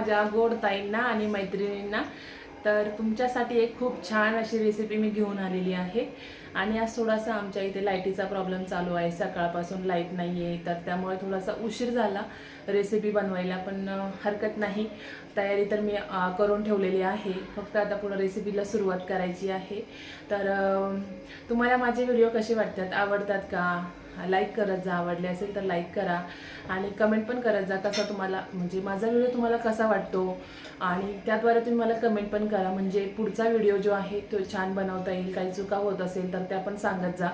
माझ्या गोड ताईंना आणि मैत्रिणींना. तर तुमच्यासाठी एक खूप छान अशी रेसिपी मी घेऊन आलेली आहे. आणि आज थोडासा आमच्या इथे लाईटीचा प्रॉब्लेम चालू आहे. सकाळपासून लाइट नाही आहे तर त्यामुळे थोडासा उशीर झाला रेसिपी बनवायला पण हरकत नाही. तयारी तर मी करून ठेवलेली आहे. फक्त आता पुढं रेसिपीला सुरुवात करायची आहे. तर तुम्हाला माझे व्हिडिओ कसे वाटतात? आवडतात का? लाईक करत जा आवडले असेल तर लाईक करा. आणि कमेंट पण करत जा कसा तुम्हाला म्हणजे माझा व्हिडिओ तुम्हाला कसा वाटतो? आणि त्याद्वारे तुम्ही मला कमेंट पण करा. म्हणजे पुढचा व्हिडिओ जो आहे तो छान बनवता येईल काही चुका होत असेल तर त्या पण सांगत जा.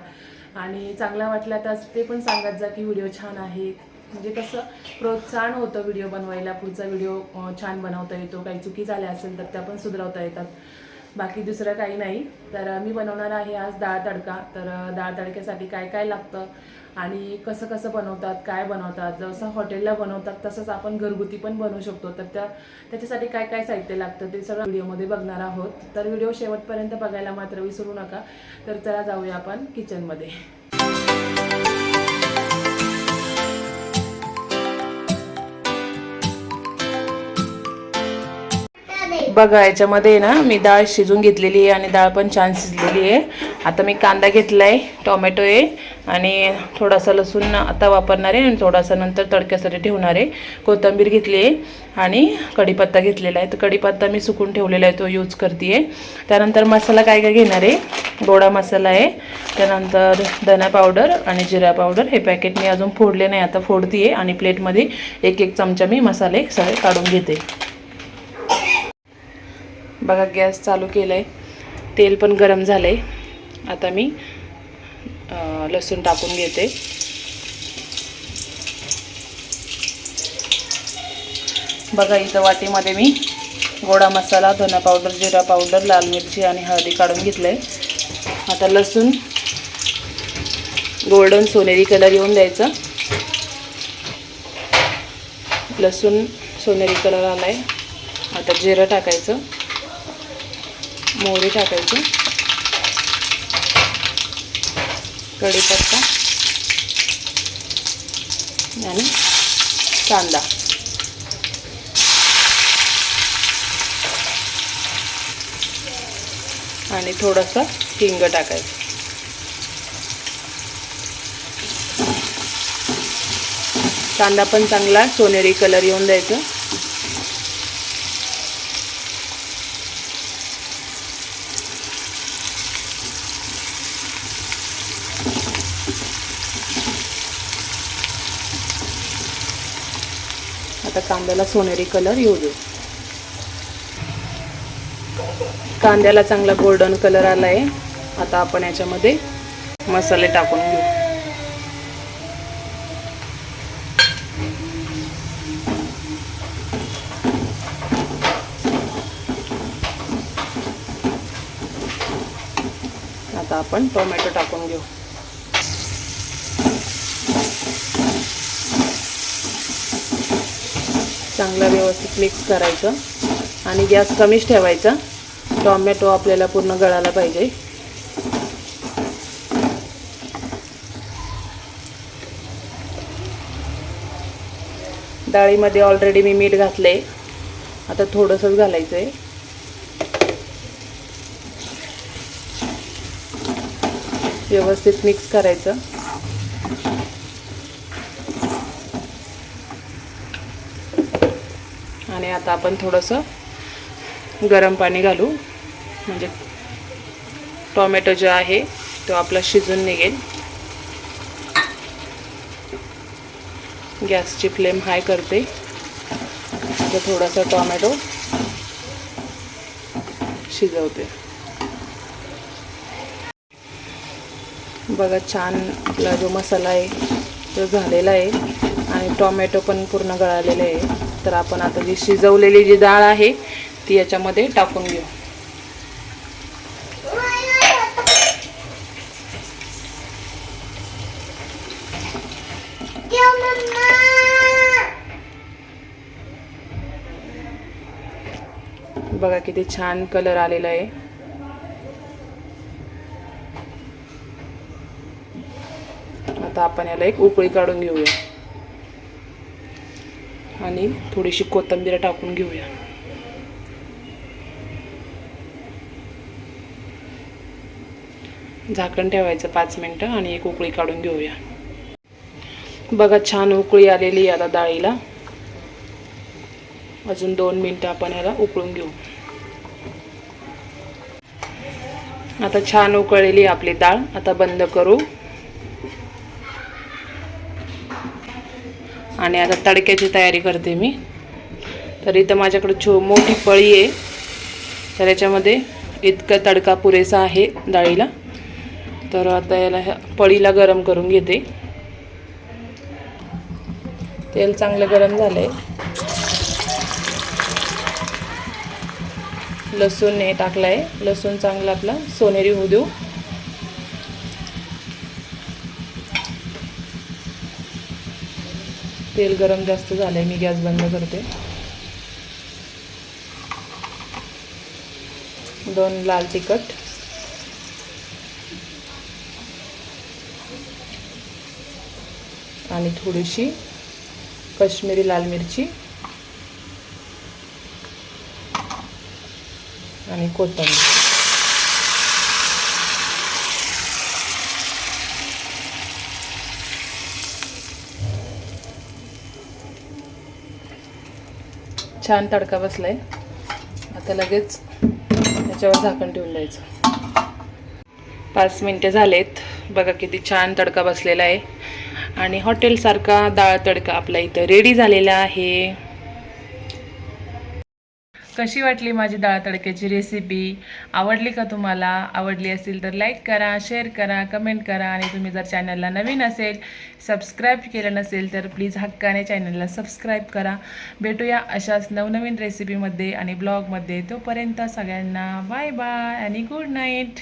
आणि चांगला वाटला तर ते पण सांगत जा की व्हिडिओ छान आहे. म्हणजे कसं प्रोत्साहन होतं व्हिडिओ बनवायला पुढचा व्हिडिओ छान बनवता येतो. काही चुकी झाल्या असेल तर त्या पण सुधारवता येतात. बाकी दुसरं काही नाही. तर मी बनवणार आहे आज डाळ तडका. तर डाळ तडक्यासाठी काय काय लागतं आणि कसं कसं बनवतात काय बनवतात जसं हॉटेलला बनवतात तसंच आपण घरगुती पण बनवू शकतो. तर त्या त्याच्यासाठी काय काय साहित्य लागतं ते सगळं व्हिडिओमध्ये बघणार आहोत. तर व्हिडिओ शेवटपर्यंत बघायला मात्र विसरू नका. तर चला जाऊया आपण किचनमध्ये बघा याच्यामध्ये ना मी डाळ शिजून घेतलेली आहे आणि डाळ पण छान शिजलेली आहे. आता मी कांदा घेतला आहे टोमॅटो आहे आणि थोडासा लसूण आता वापरणार आहे आणि थोडासा नंतर तडक्यासाठी ठेवणार आहे. कोथिंबीर घेतली आहे आणि कढीपत्ता घेतलेला आहे. तर कढीपत्ता मी सुकून ठेवलेला आहे तो यूज करते आहे त्यानंतर मसाला काय काय घेणार आहे? गोडा मसाला आहे. त्यानंतर धना पावडर आणि जिरा पावडर. हे पॅकेट मी अजून फोडले नाही आता फोडते आहे आणि प्लेटमध्ये एक एक चमचा मी मसाले सगळे काढून घेते. बघा गॅस चालू केलं आहे तेल पण गरम झालं आहे आता मी लसूण टाकून घेते. बघा इथं वाटीमध्ये मी गोडा मसाला धना पावडर जिरा पावडर लाल मिरची आणि हळदी काढून घेतलं आहे आता लसूण गोल्डन सोनेरी कलर येऊन द्यायचा. लसूण सोनेरी कलर आला आहे आता जिरं टाकायचं. मोहरी टाकायची. कढीपत्ता. आणि कांदा. आणि थोडंसं हिंग टाकायचं. कांदा पण चांगला सोनेरी कलर येऊन द्यायचं आता कांद्याला सोनेरी कलर येऊ देऊ. कांद्याला चांगला गोल्डन कलर आला आहे आता आपण याच्यामध्ये मसाले टाकून घेऊ. आता आपण टोमॅटो टाकून घेऊ. चांगला व्यवस्थित मिक्स करायचं आणि गॅस कमीच ठेवायचा. टॉमॅटो आपल्याला पूर्ण गळायला पाहिजे. डाळीमध्ये ऑलरेडी मी मीठ घातलं आहे आता थोडंसंच घालायचं आहे व्यवस्थित मिक्स करायचं. आणि आता आपण थोडंसं गरम पाणी घालू. म्हणजे टोमॅटो जो आहे तो आपला शिजून निघेल. गॅसची फ्लेम हाय करते. आता थोडासा टोमॅटो शिजवते. बघा छान आपला जो मसाला आहे तो झालेला आहे. आणि टोमॅटो पण पूर्ण गळालेला आहे. तर आपण आता जी शिजवलेली जी डाळ आहे ती याच्यामध्ये टाकून घेऊ. बघा किती छान कलर आलेला आहे. आता आपण याला एक उकळी काढून घेऊया. आणि थोडीशी कोथिंबीर टाकून घेऊया. झाकण ठेवायचं पाच मिनटं आणि एक उकळी काढून घेऊया. बघा छान उकळी आलेली याला आता डाळीला. अजून दोन मिनटं आपण याला उकळून घेऊ. आता छान उकळलेली आपली डाळ. आता बंद करू. आणि आता तडक्याची तयारी करते मी. तर इथं माझ्याकडे छो मोठी पळी आहे. तर याच्यामध्ये इतका तडका पुरेसा आहे डाळीला. तर आता याला ह्या पळीला गरम करून घेते. तेल चांगलं गरम झालं आहे लसूण हे टाकलं आहे लसूण चांगलं आपला सोनेरी होऊ देऊ. तेल गरम जास्त झालं आहे मी गॅस बंद करते. दोन लाल तिखट. आणि थोडीशी कश्मीरी लाल मिरची. आणि कोथिंबीर. छान तडका बसला आहे आता लगेच त्याच्यावर झाकण ठेवून द्यायचं. पाच मिनटे झालेत. बघा किती छान तडका बसलेला आहे. आणि हॉटेलसारखा डाळ तडका आपला इथं रेडी झालेला आहे. कशी वाटली माझी डाळ तडक्याची रेसिपी आवडली का तुम्हाला? आवडली असेल तर लाईक करा शेअर करा कमेंट करा. आणि तुम्ही जर चॅनलला नवीन असेल सबस्क्राईब केलं नसेल तर प्लीज हक्काने चॅनलला सबस्क्राईब करा. भेटूया अशाच नवनवीन रेसिपीमध्ये आणि ब्लॉगमध्ये तोपर्यंत सगळ्यांना बाय बाय आणि गुड नाईट